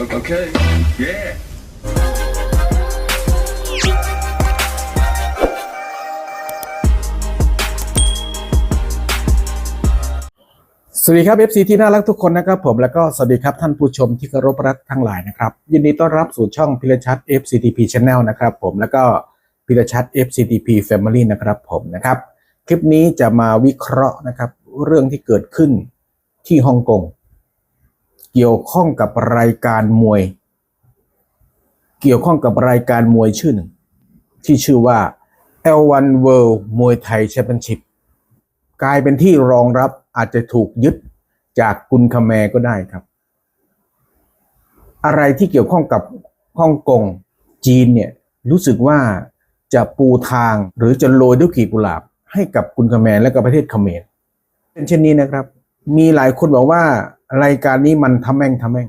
Okay. Yeah. สวัสดีครับ FC ที่น่ารักทุกคนนะครับผมแล้วก็สวัสดีครับท่านผู้ชมที่เคารพรักทั้งหลายนะครับยินดีต้อนรับสู่ช่องพิรชัด FCTP Channel นะครับผมแล้วก็พิรชัด FCTP Family นะครับผมนะครับ คลิปนี้จะมาวิเคราะห์นะครับเรื่องที่เกิดขึ้นที่ฮ่องกง เกี่ยวข้องกับรายการมวย เกี่ยวข้องกับรายการมวยชื่อหนึ่ง ที่ชื่อว่า L1 World มวยไทย Championship กลายเป็นที่รองรับอาจจะถูกยึดจากกุนคาแมก็ได้ครับ อะไรที่เกี่ยวข้องกับฮ่องกงจีนเนี่ยรู้สึกว่าจะปูทางหรือจะโรยด้วยกีบกุหลาบ ให้กับกุนคาแมและกับประเทศเขมรเป็นเช่นนี้นะครับ มีหลายคนบอกว่า รายการนี้มันทำแม่งทำแม่ง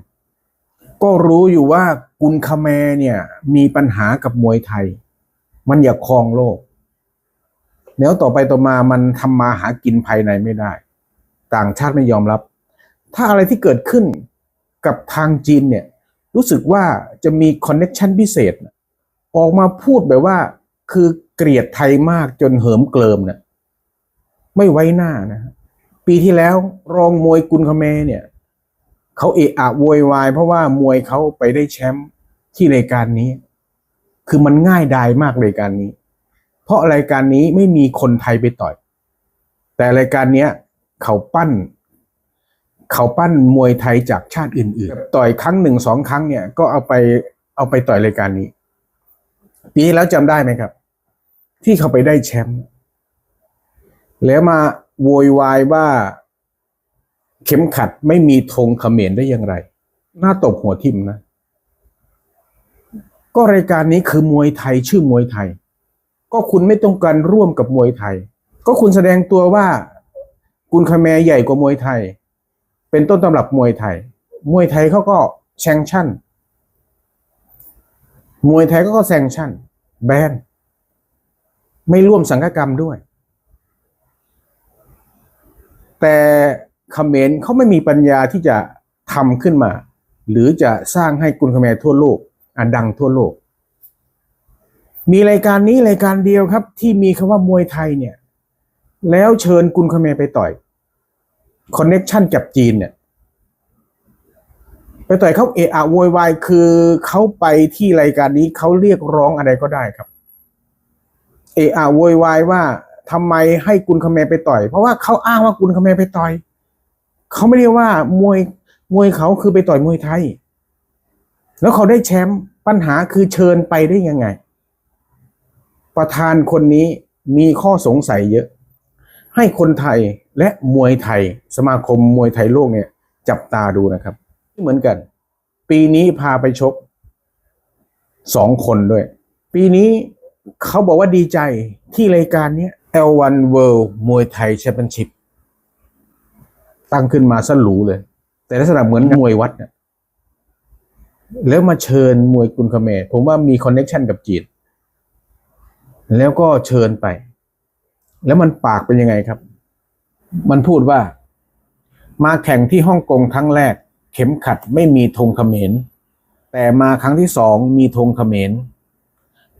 ก็รู้อยู่ว่ากุนคาแมเนี่ย มีปัญหากับมวยไทย มันอยากครองโลก แล้วต่อไปต่อมามันทำมาหากินภายในไม่ได้ ต่างชาติไม่ยอมรับ ถ้าอะไรที่เกิดขึ้นกับทางจีนเนี่ย รู้สึกว่าจะมีคอนเน็ชันพิเศษ ออกมาพูดแบบว่า คือเกลียดไทยมากจนเหิมเกลิมเนี่ยไม่ไว้หน้านะปีที่แล้วรองมวยกุนคาเมเนี่ย เขาเอะอะโวยวายเพราะว่ามวยเขาไปได้แชมป์ที่รายการนี้ คือมันง่ายดายมากรายการนี้ เพราะรายการนี้ไม่มีคนไทยไปต่อย แต่รายการเนี้ยเขาปั้น เขาปั้นมวยไทยจากชาติอื่น ๆ ต่อยครั้งหนึ่งสองครั้งเนี่ยก็เอาไปเอาไปต่อยรายการนี้ ปีแล้วจำได้ไหมครับ ที่เขาไปได้แชมป์แล้วมาโวยวายว่า เข็มขัดไม่มีธงเขมรได้อย่างไรน่าตบหัวทิ่มนะ ก็รายการนี้คือมวยไทยชื่อมวยไทย ก็คุณไม่ต้องการร่วมกับมวยไทย ก็คุณแสดงตัวว่ากุนคแมใหญ่กว่ามวยไทย เป็นต้นตำรับมวยไทย มวยไทยเขาก็แซงชั่น มวยไทยก็ก็แซงชั่น แบน ไม่ร่วมสังฆกรรมด้วย แต่ เขมรเขาไม่มีปัญญาที่จะทำขึ้นมา หรือจะสร้างให้กุนคาแมทั่วโลกอะดังทั่วโลก มีรายการนี้รายการเดียวครับ ที่มีคำว่ามวยไทยเนี่ย แล้วเชิญกุนคาเมไปต่อยคอนเน็ชันกับจีนเนี่ยไปต่อยเขาเอะอะโวยวายคือเขาไปที่รายการนี้เขาเรียกร้องอะไรก็ได้ครับ เอะอะโวยวายว่าทำไมให้กุนคาเมไปต่อย เพราะว่าเขาอ้างว่ากุนคาเมไปต่อย เขาไม่ได้ว่ามวยมวยเขาคือไปต่อยมวยไทย แล้วเขาได้แชมป์ปัญหาคือเชิญไปได้ยังไง ประธานคนนี้มีข้อสงสัยเยอะ ให้คนไทยและมวยไทย สมาคมมวยไทยโลกเนี่ย จับตาดูนะครับเหมือนกัน ปีนี้พาไปชกสองคนด้วย ปีนี้เขาบอกว่าดีใจที่รายการเนี้ย L1 World มวยไทยแชมเปี้ยนชิพ ตั้งขึ้นมาสลูเลย แต่ลักษณะเหมือนมวยวัดเนี่ยแล้วมาเชิญมวยกุนคาเมรผมว่ามีคอนเน็ชันกับจีนแล้วก็เชิญไป แล้วมันปากเป็นยังไงครับ มันพูดว่า มาแข่งที่ฮ่องกงครั้งแรก เข็มขัดไม่มีธงเขมร แต่มาครั้งที่สองมีธงเขมร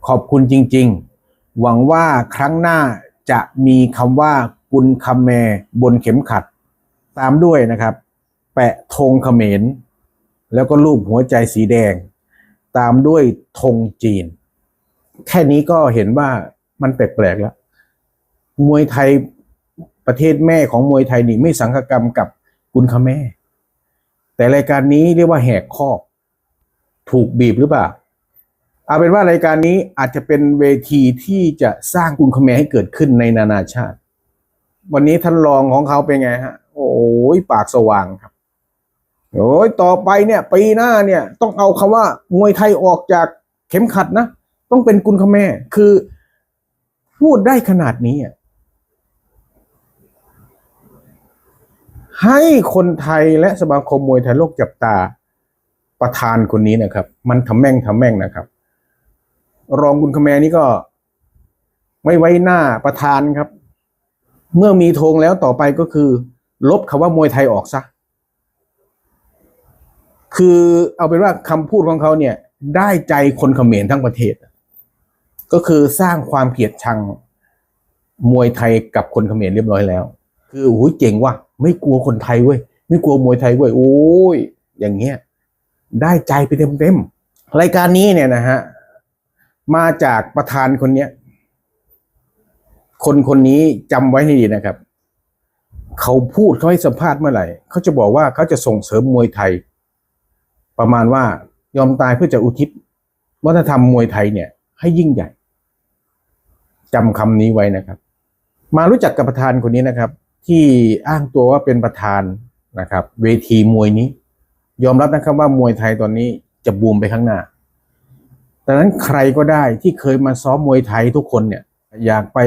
ขอบคุณจริง ๆ หวังว่าครั้งหน้าจะมีคำว่ากุนคำแมบนเข็มขัด ตามด้วยนะครับ แปะธงเขมร แล้วก็รูปหัวใจสีแดง ตามด้วยธงจีน แค่นี้ก็เห็นว่ามันแปลกๆแล้ว มวยไทยประเทศแม่ของมวยไทยนี่ไม่สังฆกรรมกับกุนคาแม่ แต่รายการนี้เรียกว่าแหกข้อถูกบีบหรือเปล่าเอาเป็นว่ารายการนี้อาจจะเป็นเวทีที่จะสร้างกุนคาแม่ให้เกิดขึ้นในนานาชาติ วันนี้ท่านรองของเขาเป็นไงฮะ โอ้ยปากสว่างครับโอ้ยต่อไปเนี่ย ปีหน้าเนี่ย ต้องเอาคำว่ามวยไทยออกจากเข็มขัดนะต้องเป็นกุนคแม่ คือ พูดได้ขนาดนี้อะให้คนไทยและสมาคมมวยไทยโลกจับตาประธานคนนี้นะครับ มันทำแม่งทำแม่งนะครับ รองกุนคแมนี่ก็ไม่ไว้หน้าประธานครับ เมื่อมีธงแล้วต่อไปก็คือ ลบคำว่ามวยไทยออกซะ คือเอาเป็นว่าคำพูดของเขาเนี่ย ได้ใจคนเขมรทั้งประเทศ ก็คือสร้างความเกลียดชังมวยไทยกับคนเขมรเรียบร้อยแล้ว คือโอ้โหเจ๋งว่ะไม่กลัวคนไทยเว้ยไม่กลัวมวยไทยเว้ยโอ้ยอย่างเงี้ยได้ใจไปเต็มๆรายการนี้เนี่ยนะฮะมาจากประธานคนเนี้ย คนคนนี้จำไว้ให้ดีนะครับ เขาพูดเขาให้สัมภาษณ์เมื่อไหร่เขาจะบอกว่าเขาจะส่งเสริมมวยไทย ประมาณว่ายอมตายเพื่อจะอุทิศวัฒนธรรมมวยไทยเนี่ย ให้ยิ่งใหญ่จำคำนี้ไว้นะครับ มารู้จักกับประธานคนนี้นะครับ ที่อ้างตัวว่าเป็นประธานนะครับ เวทีมวยนี้ ยอมรับนะครับว่ามวยไทยตอนนี้จะบูมไปข้างหน้าดังนั้นใครก็ได้ที่เคยมาซ้อมมวยไทยทุกคนเนี่ย อยากไป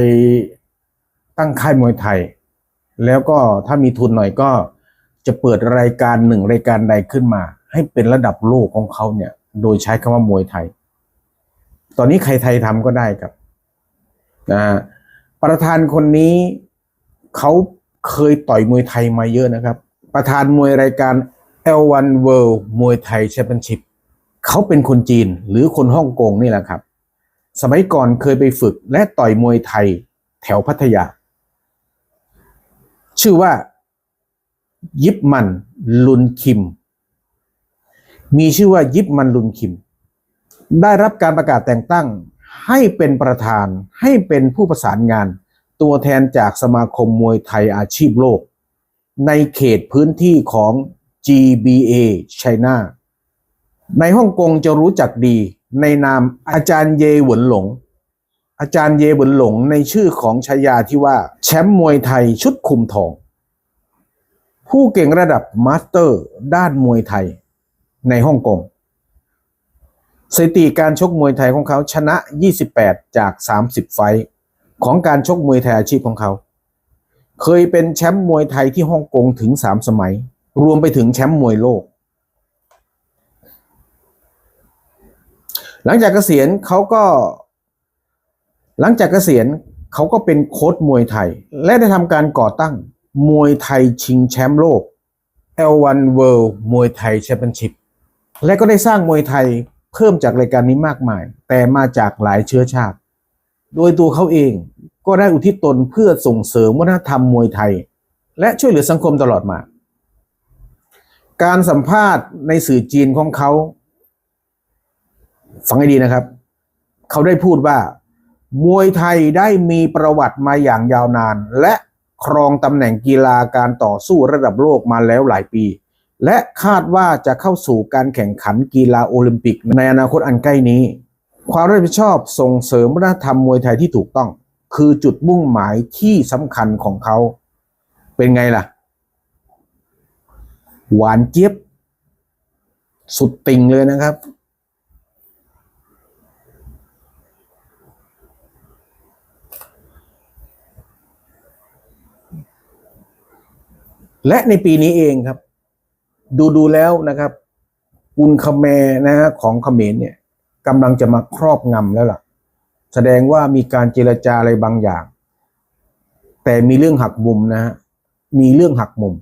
ตั้งค่ายมวยไทย แล้วก็ถ้ามีทุนหน่อยก็จะเปิดรายการหนึ่งรายการใดขึ้นมา ให้เป็นระดับโลกของเขาเนี่ย โดยใช้คำว่ามวยไทย ตอนนี้ใครไทยทำก็ได้ครับนะฮะประธานคนนี้เขาเคยต่อยมวยไทยมาเยอะนะครับ ประธานมวยรายการ L1 World มวยไทยแชมเปี้ยนชิพเขาเป็นคนจีนหรือคนฮ่องกงนี่แหละครับ สมัยก่อนเคยไปฝึกและต่อยมวยไทยแถวพัทยา ชื่อว่า ยิบมันลุนคิม มีชื่อว่ายิบมันลุนคิม ได้รับการประกาศแต่งตั้งให้เป็นประธานให้เป็นผู้ประสานงาน ตัวแทนจากสมาคมมวยไทยอาชีพโลก ในเขตพื้นที่ของ GBA China ในฮ่องกงจะรู้จักดีในนามอาจารย์เยหวนหลง อาจารย์เยหวนหลงในชื่อของชายาที่ว่า แชมป์มวยไทยชุดคุมทอง ผู้เก่งระดับมาสเตอร์ ด้านมวยไทยในฮ่องกงสถิติการชกมวยไทยของเขาชนะ 28 จาก 30 ไฟของการชกมวยไทยอาชีพของเขา เคยเป็นแชมป์มวยไทยที่ฮ่องกงถึง 3 สมัย รวมไปถึงแชมป์มวยโลก หลังจากเกษียณเขาก็ หลังจากเกษียณเขาก็เป็นโค้ชมวยไทย และได้ทำการก่อตั้งมวยไทยชิงแชมป์โลก L1 World มวยไทยแชมเปี้ยนชิพและก็ได้สร้างมวยไทยเพิ่มจากรายการนี้มากมาย แต่มาจากหลายเชื้อชาติ โดยตัวเขาเองก็ได้อุทิศตนเพื่อส่งเสริมวัฒนธรรมมวยไทย และช่วยเหลือสังคมตลอดมา การสัมภาษณ์ในสื่อจีนของเขา ฟังให้ดีนะครับ เขาได้พูดว่า มวยไทยได้มีประวัติมาอย่างยาวนาน และครองตำแหน่งกีฬาการต่อสู้ระดับโลกมาแล้วหลายปี และคาดว่าจะเข้าสู่การแข่งขันกีฬาโอลิมปิกในอนาคตอันใกล้นี้ ความรับผิดชอบส่งเสริมวัฒนธรรมมวยไทยที่ถูกต้อง คือจุดมุ่งหมายที่สำคัญของเขา เป็นไงล่ะ หวานเจี๊ยบสุดติ่งเลยนะครับ และในปีนี้เองครับ ดูดูแล้วนะครับกุนคาแมนะฮะของเขมรเนี่ยกำลังจะมาครอบงำแล้วล่ะ แสดงว่ามีการเจรจาอะไรบางอย่าง แต่มีเรื่องหักมุมนะฮะมีเรื่องหักมุม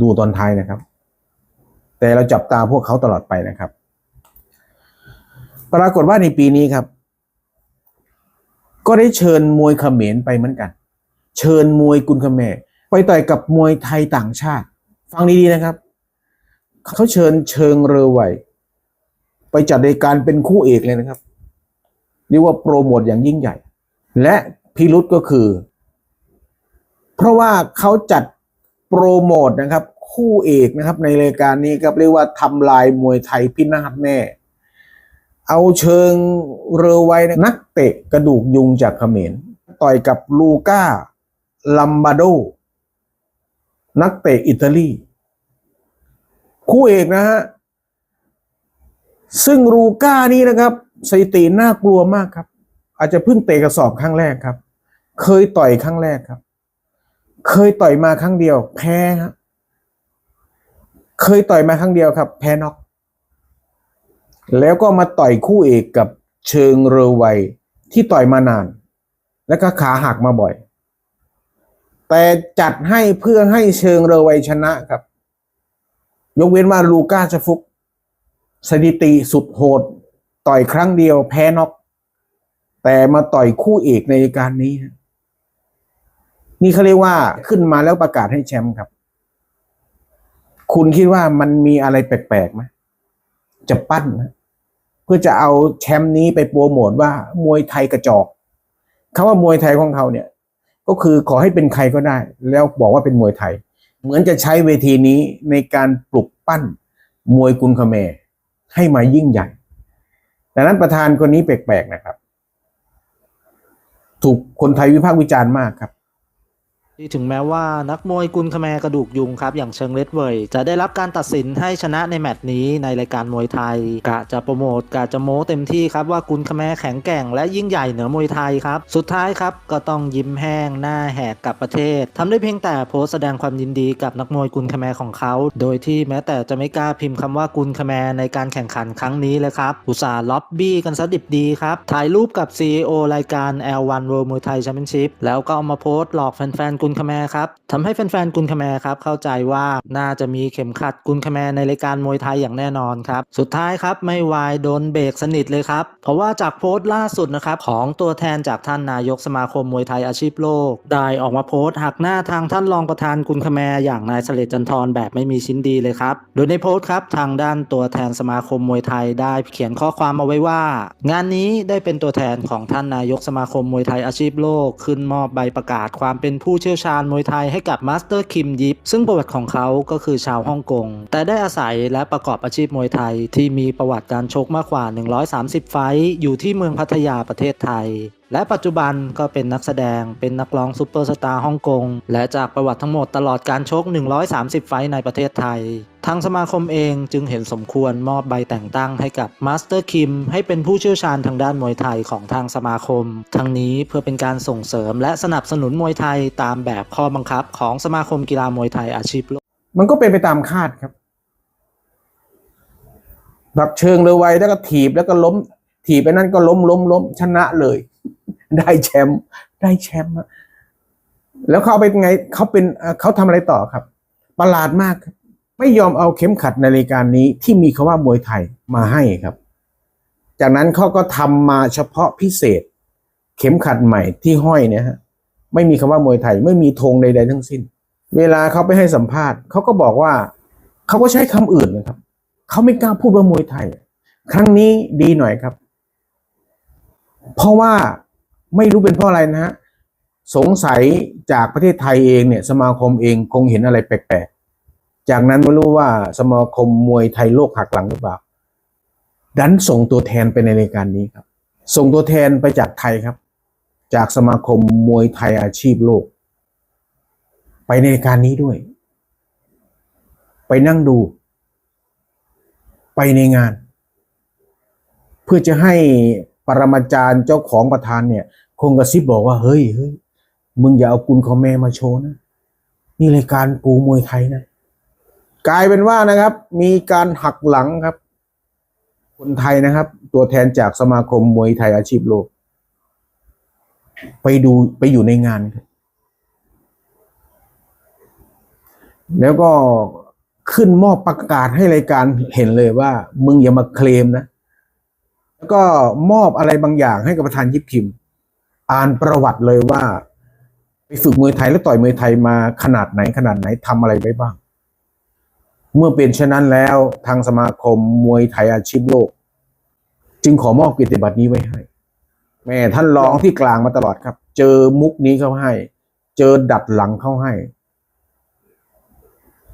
ดูตอนท้ายนะครับ แต่เราจับตาพวกเขาตลอดไปนะครับ ปรากฏว่าในปีนี้ครับ ก็ได้เชิญมวยเขมรไปเหมือนกัน เชิญมวยกุนเขมร ไปต่อยกับมวยไทยต่างชาติ ฟังดีๆนะครับ เขาเชิญเชิงเรือไหวไปจัดรายการเป็นคู่เอกเลยนะครับเรียกว่าโปรโมทอย่างยิ่งใหญ่ และพิรุษก็คือ เพราะว่าเขาจัดโปรโมทนะครับ คู่เอกนะครับ ในรายการนี้ครับเรียกว่าทำลายมวยไทยพินาศแน่เอาเชิงเรือไว้นะนักเตะกระดูกยุงจากเขมร ต่อยกับลูก้าลัมบาโด นักเตะอิตาลี คู่เอกนะฮะ ซึ่งลูก้านี่นะครับสถิติน่ากลัวมากครับ อาจจะเพิ่งเตะกระสอบครั้งแรกครับ เคยต่อยครั้งแรกครับ เคยต่อยมาครั้งเดียว แพ้ครับเคยต่อยมาครั้งเดียวครับ แพ้น็อกแล้วก็มาต่อยคู่เอกกับเชิงเรอไวที่ต่อยมานาน แล้วก็ขาหักมาบ่อย แต่จัดให้เพื่อให้เชิงเรือไวชนะครับ ยกเว้นว่าลูก้าสฟุก สถิติสุดโหด ต่อยครั้งเดียวแพ้น็อกแต่มาต่อยคู่เอกในรายการนี้ นี่เขาเรียกว่าขึ้นมาแล้วประกาศให้แชมป์ครับ คุณคิดว่ามันมีอะไรแปลกๆไหมจะปั้นนะเพื่อจะเอาแชมป์นี้ไปโปรโมทว่ามวยไทยกระจอกคำว่ามวยไทยของเขาเนี่ย ก็คือขอให้เป็นใครก็ได้ แล้วบอกว่าเป็นมวยไทย เหมือนจะใช้เวทีนี้ในการปลุกปั้นมวยกุนคเมรให้มายิ่งใหญ่ดังนั้นประธานคนนี้แปลกๆนะครับ ถูกคนไทยวิพากษ์วิจารณ์มากครับ ที่ถึงแม้ว่านักมวยกุนคแมกระดูกยุงครับ อย่างเชิงเลดเวยจะได้รับการตัดสินให้ชนะในแมตช์นี้ในรายการมวยไทย กะจะโปรโมทกะจะโม้เต็มที่ครับว่ากุนคแมแข็งแกร่งและยิ่งใหญ่เหนือมวยไทยครับ สุดท้ายครับก็ต้องยิ้มแห้งหน้าแหกกับประเทศทำได้เพียงแต่โพสแสดงความยินดีกับนักมวยกุนคแมของเขา โดยที่แม้แต่จะไม่กล้าพิมพ์คำว่ากุนคแมในการแข่งขันครั้งนี้เลยครับอุตส่าห์ล็อบบี้กันซะดิบดีครับถ่ายรูปกับ CEO รายการ L1 World Muay Thai Championship แล้วก็เอามาโพสต์หลอกแฟนๆกุนคแมครับทำให้แฟนๆกุนคแมครับเข้าใจว่าน่าจะมีเข็มขัดกุนคแมในรายการมวยไทยอย่างแน่นอนครับ สุดท้ายครับไม่วายโดนเบรกสนิทเลยครับ เพราะว่าจากโพสต์ล่าสุดนะครับของตัวแทนจากท่านนายกสมาคมมวยไทยอาชีพโลก ได้ออกมาโพสต์หักหน้าทางท่านรองประธานกุนคแมอย่างนายเสลจันทร์แบบไม่มีชิ้นดีเลยครับ โดยในโพสต์ครับทางด้านตัวแทนสมาคมมวยไทยได้เขียนข้อความเอาไว้ว่า งานนี้ได้เป็นตัวแทนของท่านนายกสมาคมมวยไทยอาชีพโลก ขึ้นมอบใบประกาศความเป็นผู้เชี่ยวชาญมวยไทยให้กับมาสเตอร์คิมยิป ซึ่งประวัติของเขาก็คือชาวฮ่องกง แต่ได้อาศัยและประกอบอาชีพมวยไทย ที่มีประวัติการชกมากกว่า 130 ไฟต์อยู่ที่เมืองพัทยาประเทศไทย และปัจจุบันก็เป็นนักแสดง เป็นนักร้องซูเปอร์สตาร์ฮ่องกง และจากประวัติทั้งหมดตลอดการชก 130 ไฟในประเทศไทย ทางสมาคมเองจึงเห็นสมควรมอบใบแต่งตั้งให้กับมาสเตอร์คิมให้เป็นผู้เชี่ยวชาญทางด้านมวยไทยของทางสมาคม ทั้งนี้เพื่อเป็นการส่งเสริมและสนับสนุนมวยไทยตามแบบข้อบังคับของสมาคมกีฬามวยไทยอาชีพโลก มันก็เป็นไปตามคาดครับ แบบเชิงเรือไวแล้วก็ถีบแล้วก็ล้มถีบไปนั่นก็ล้มล้มล้มชนะเลย ได้แชมป์ได้แชมป์แล้วเขาเอาไปไงเขาเป็นเขาทำอะไรต่อครับ ประหลาดมากครับไม่ยอมเอาเข็มขัดในรายการนี้ที่มีคาว่ามวยไทยมาให้ครับ จากนั้นเขาก็ทำมาเฉพาะพิเศษ เข็มขัดใหม่ที่ห้อยเนี่ยฮะไม่มีคำว่ามวยไทยไม่มีธงใดๆทั้งสิ้น เวลาเขาไปให้สัมภาษณ์เขาก็บอกว่าเขาก็ใช้คำอื่นนะครับเขาไม่กล้าพูดว่ามวยไทย ครั้งนี้ดีหน่อยครับ เพราะว่า ไม่รู้เป็นเพราะอะไรนะฮะสงสัยจากประเทศไทยเองเนี่ย สมาคมเองคงเห็นอะไรแปลกๆ จากนั้นไม่รู้ว่าสมาคมมวยไทยโลกหักหลังหรือเปล่า ดันส่งตัวแทนไปในรายการนี้ครับ ส่งตัวแทนไปจากไทยครับ จากสมาคมมวยไทยอาชีพโลก ไปในรายการนี้ด้วย ไปนั่งดู ไปในงาน เพื่อจะให้ปรมาจารย์เจ้าของประธานเนี่ย งกระซิบบอกว่าเฮ้ยเฮ้ยมึงอย่าเอากุลคอมแม่มาโชว์นะนี่รายการกูมวยไทยนะ กลายเป็นว่านะครับ มีการหักหลังครับ คนไทยนะครับ ตัวแทนจากสมาคมมวยไทยอาชีพโลก ไปดูไปอยู่ในงานครับแล้วก็ขึ้นมอบประกาศให้รายการเห็นเลยว่า มึงอย่ามาเคลมนะ แล้วก็มอบอะไรบางอย่างให้กับประธานยิปคิม อ่านประวัติเลยว่า ไปฝึกมวยไทยและต่อยมวยไทยมาขนาดไหนขนาดไหนทำอะไรไว้บ้าง เมื่อเป็นเช่นนั้นแล้วทางสมาคมมวยไทยอาชีพโลก จึงขอมอบเกียรติบัตรนี้ไว้ให้ แม่ท่านรองที่กลางมาตลอดครับ เจอมุกนี้เข้าให้ เจอดัดหลังเข้าให้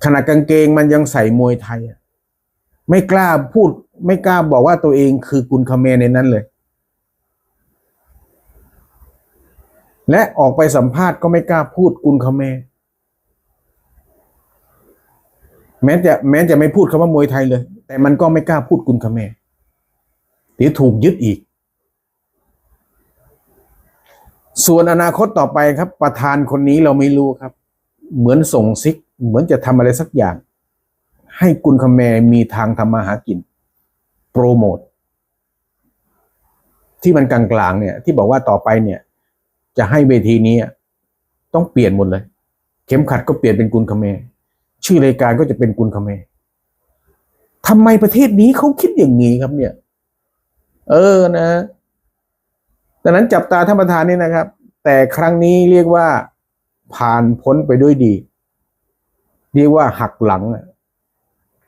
ขนาดกางเกงมันยังใส่มวยไทยไม่กล้าพูด ไม่กล้าบอกว่าตัวเองคือกุนคาเมในนั้นเลย และออกไปสัมภาษณ์ก็ไม่กล้าพูดกุนคาเม แม้จะแม้จะไม่พูดคำว่ามวยไทยเลย แต่มันก็ไม่กล้าพูดกุนคาเมเดี๋ยวถูกยึดอีก ส่วนอนาคตต่อไปครับ ประธานคนนี้เราไม่รู้ครับ เหมือนส่งซิก เหมือนจะทำอะไรสักอย่าง ให้กุนคาเมมีทางทำมาหากิน โปรโมทที่มันกลางๆเนี่ย ที่บอกว่าต่อไปเนี่ย จะให้เวทีนี้ต้องเปลี่ยนหมดเลย เข็มขัดก็เปลี่ยนเป็นกุนคเม ชื่อรายการก็จะเป็นกุนคเมทำไมประเทศนี้เขาคิดอย่างนี้ครับ เนี่ย เออนะดังนั้นจับตาท่านประธานนี่นะครับ แต่ครั้งนี้เรียกว่าผ่านพ้นไปด้วยดี เรียกว่าหักหลัง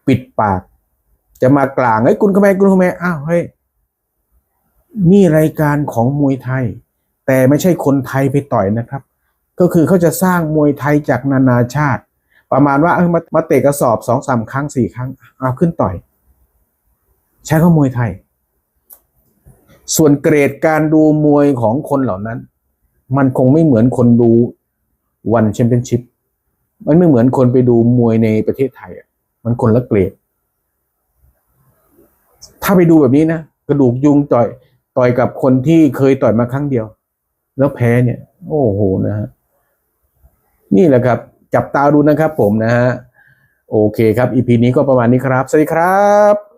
ปิดปาก จะมากลางไอ้ยคุณขแมคุณขแมอ้าวเฮ้ยนี่รายการของมวยไทย แต่ไม่ใช่คนไทยไปต่อยนะครับ ก็คือเขาจะสร้างมวยไทยจากนานาชาติ ประมาณว่าเออมามาเตะกระสอบสองสามครั้งสี่ครั้งเอาขึ้นต่อย ใช้ข้ามวยไทย ส่วนเกรดการดูมวยของคนเหล่านั้น มันคงไม่เหมือนคนดูวันแชมเปี้ยนชิพมันไม่เหมือนคนไปดูมวยในประเทศไทยอะมันคนละเกรด ถ้าไปดูแบบนี้นะ กระดูกยุงต่อยต่อยกับคนที่เคยต่อยมาครั้งเดียว แล้วแพ้เนี่ย โอ้โหนะฮะนี่แหละครับ จับตาดูนะครับผมนะฮะ โอเคครับอีพีนี้ก็ประมาณนี้ครับ สวัสดีครับ